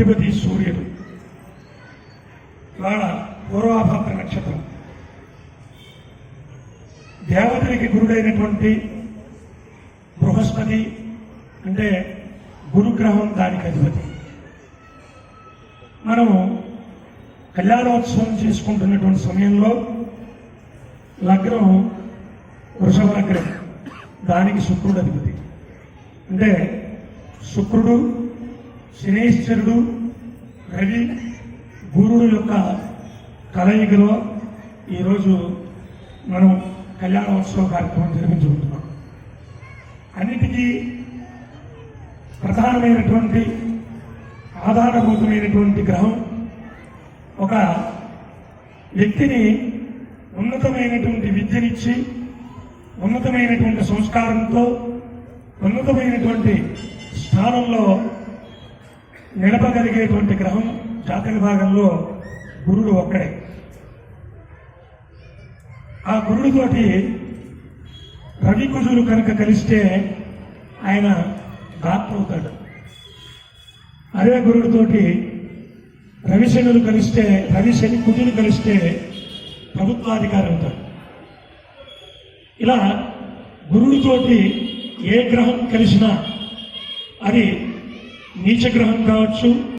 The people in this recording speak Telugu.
అధిపతి సూర్యుడు. ఇవాళ పూర్వాభాత నక్షత్రం. దేవతలకి గురుడైనటువంటి బృహస్పతి అంటే గురుగ్రహం దానికి అధిపతి. మనము కళ్యాణోత్సవం చేసుకుంటున్నటువంటి సమయంలో లగ్నం వృషభ లగ్నం దానికి శుక్రుడు అధిపతి. అంటే శుక్రుడు శనేశ్వరుడు రవి గురుడు యొక్క కలయికలో ఈరోజు మనం కళ్యాణోత్సవ కార్యక్రమం జరిపించుకుంటున్నాం. అన్నిటికీ ప్రధానమైనటువంటి ఆధారభూతమైనటువంటి గ్రహం ఒక వ్యక్తిని ఉన్నతమైనటువంటి విద్యనిచ్చి ఉన్నతమైనటువంటి సంస్కారంతో ఉన్నతమైనటువంటి స్థానంలో నిలపగలిగేటువంటి గ్రహం జాతక భాగంలో గురుడు ఒక్కడే. ఆ గురుడితోటి రవి కుజులు కనుక కలిస్తే ఆయన డాక్టర్ అవుతాడు అదే గురుడితోటి రవిశనులు కలిస్తే రవిశని కుజులు కలిస్తే ప్రభుత్వాధికారి అవుతాడు ఇలా గురుడితోటి ఏ గ్రహం కలిసినా అది నీచ గ్రహం కావచ్చు